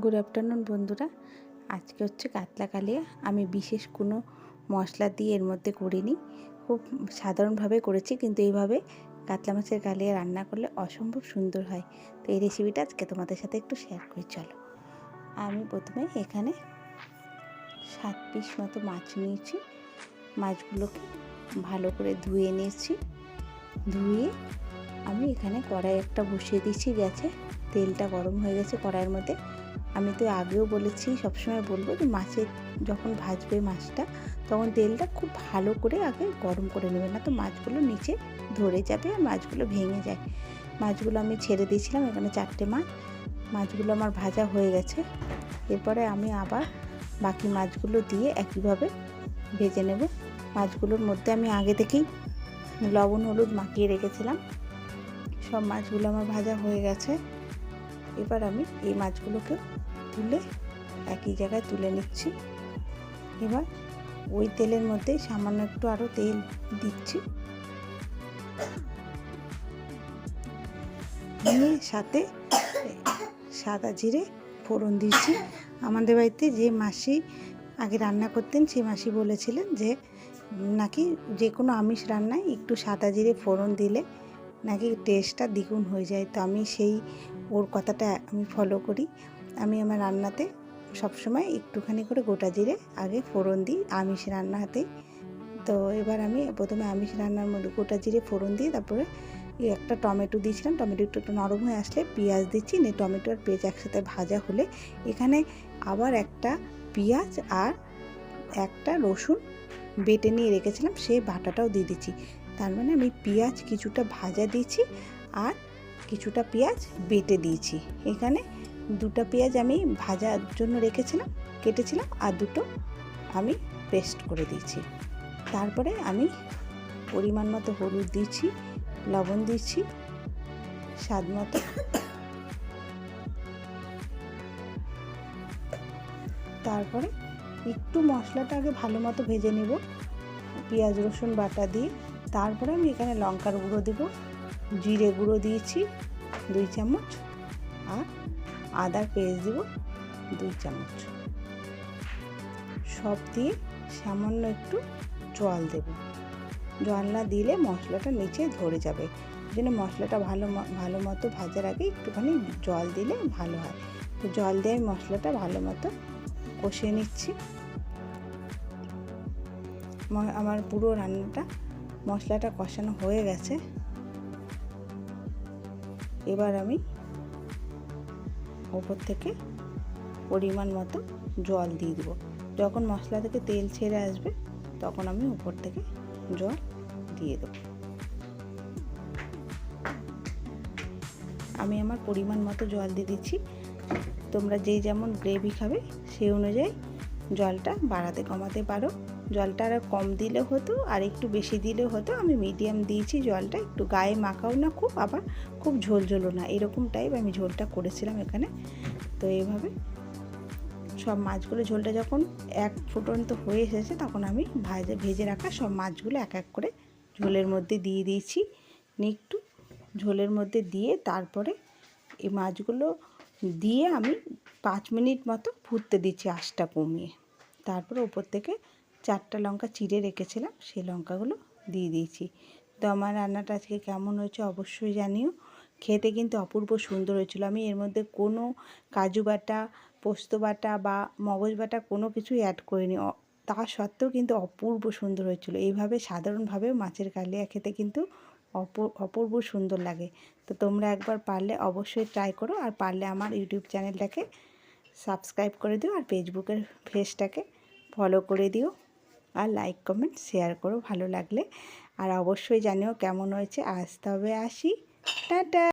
Good afternoon বন্ধুরা। আজকে হচ্ছে কাতলা কালিয়া। আমি বিশেষ কোনো মশলা দিয়ে এর মধ্যে করিনি। খুব সাধারণভাবে করেছি, কিন্তু এইভাবে কাতলা মাছের কালিয়া রান্না করলে অসম্ভব সুন্দর হয়। তো এই রেসিপিটা আজকে তোমাদের সাথে একটু শেয়ার করি, চলো। আমি প্রথমে এখানে সাত পিস মতো মাছ নিয়েছি। মাছগুলোকে ভালো করে ধুয়ে নিয়েছি। ধুয়ে আমি এখানে কড়াই একটা বসিয়ে দিচ্ছি গ্যাসে। তেলটা গরম হয়ে গেছে কড়াইয়ের মধ্যে। আমি তো আগেও বলেছি, সবসময় বলব যে মাছের যখন ভাজবে মাছটা, তখন তেলটা খুব ভালো করে আগে গরম করে নেবে। না তো মাছগুলো নিচে ধরে যাবে আর মাছগুলো ভেঙে যায়। মাছগুলো আমি ছেড়ে দিয়েছিলাম, এখানে চারটে মাছ। মাছগুলো আমার ভাজা হয়ে গেছে। এরপরে আমি আবার বাকি মাছগুলো দিয়ে একইভাবে ভেজে নেব। মাছগুলোর মধ্যে আমি আগে থেকেই লবণ, হলুদ মাখিয়ে রেখেছিলাম। সব মাছগুলো আমার ভাজা হয়ে গেছে। এবার আমি এই মাছগুলোকে তুলে একই জায়গায় তুলে নিচ্ছি। এবার ওই তেলের মধ্যে সামান্য একটু আরও তেল দিচ্ছি। দিয়ে সাথে সাদা জিরে ফোড়ন দিচ্ছি। আমাদের বাড়িতে যে মাসি আগে রান্না করতেন, সেই মাসি বলেছিলেন যে, নাকি যে কোনো আমিষ রান্নায় একটু সাদা জিরে ফোড়ন দিলে নাকি টেস্টটা দ্বিগুণ হয়ে যায়? তো আমি সেই, ওর কথাটা আমি ফলো করি। আমি আমার রান্নাতে সবসময় একটুখানি করে গোটা জিরে, আগে ফোড়ন দিই আমিষ রান্না রান্নাতে তো এবার আমি প্রথমে আমিষ রান্নার মধ্যে গোটা জিরে ফোড়ন দিয়ে তারপরে একটা টমেটো দিয়েছিলাম। টমেটো একটু একটু নরম হয়ে আসলে পেঁয়াজ দিচ্ছি। নিয়ে টমেটো আর পেঁয়াজ একসাথে ভাজা হলে এখানে আবার একটা পেঁয়াজ আর একটা রসুন বেটে নিয়ে রেখেছিলাম। সেই বাটাটাও দিয়ে দিচ্ছি। তার মানে আমি পেঁয়াজ কিছুটা ভাজা দিয়েছি আর কিছুটা পেঁয়াজ বেটে দিয়েছি। এখানে দুটো পেঁয়াজ আমি ভাজার জন্য রেখেছিলাম, কেটেছিলাম আর দুটো আমি পেস্ট করে দিয়েছি। তারপরে আমি পরিমাণ মতো হলুদ দিয়েছি, লবণ দিচ্ছি স্বাদ মতো তারপরে একটু মশলাটা আগে ভালো মতো ভেজে নেব। পেঁয়াজ রসুন বাটা দিয়ে তারপরে আমি এখানে লঙ্কার গুঁড়ো দেবো, জিরে গুঁড়ো দিয়েছি দুই চামচ আর আদার পেস্ট দেব দুই চামচ। সব দিয়ে সামান্য একটু জল দেব। জল না দিলে মশলাটা নিচে ধরে যাবে। জন্য মশলাটা ভালো ভালো মতো ভাজার আগে একটুখানি জল দিলে ভালো হয়। তো জল দিয়ে আমি মশলাটা ভালো মতো কষিয়ে নিচ্ছি। আমার পুরো রান্নাটা মশলাটা কষানো হয়ে গেছে। এবার আমি ওপর থেকে পরিমাণ মতো জল দিয়ে দেবো। যখন মশলা থেকে তেল ছেড়ে আসবে, তখন আমি উপর থেকে জল দিয়ে দেবো। আমি আমার পরিমাণ মতো জল দিয়ে দিচ্ছি। তোমরা যেই যেমন গ্রেভি খাবে, সেই অনুযায়ী জলটা বাড়াতে কমাতে পারো। জলটা আর কম দিলে হতো আর একটু বেশি দিলে হতো। আমি মিডিয়াম দিয়েছি জলটা, একটু গায়ে মাখাও না খুব, আবার খুব ঝোল ঝোলও না। এরকম টাইপ আমি ঝোলটা করেছিলাম এখানে। তো এইভাবে সব মাছগুলো, ঝোলটা যখন এক ফুটন্ত হয়ে এসেছে তখন আমি ভাজে, ভেজে রাখা সব মাছগুলো এক এক করে ঝোলের মধ্যে দিয়ে দিয়েছি। একটু ঝোলের মধ্যে দিয়ে তারপরে এই মাছগুলো দিয়ে আমি পাঁচ মিনিট মতো ফুটতে দিচ্ছি আঁশটা কমিয়ে। তারপরে ওপর থেকে চারটা লঙ্কা চিড়ে রেখেছিলাম সেই লঙ্কাগুলো দিয়ে দিয়েছি। তো আমার রান্নাটা আজকে কেমন হয়েছে অবশ্যই জানিও। খেতে কিন্তু অপূর্ব সুন্দর হয়েছিল। আমি এর মধ্যে কোনো কাজু বাটা, পোস্ত বাটা বা মগজ বাটা কোনো কিছুই অ্যাড করিনি। তা সত্ত্বেও কিন্তু অপূর্ব সুন্দর হয়েছিল। এইভাবে সাধারণভাবে মাছের কালিয়া খেতে কিন্তু অপূর্ব সুন্দর লাগে। তো তোমরা একবার পারলে অবশ্যই ট্রাই করো আর পারলে আমার ইউটিউব চ্যানেলটাকে সাবস্ক্রাইব করে দিও আর ফেসবুকের পেজটাকে ফলো করে দিও। আর লাইক কমেন্ট শেয়ার করো, ভালো লাগলে। আর অবশ্যই জানিও কেমন হয়েছে। আসতে হবে আসি। টাটা!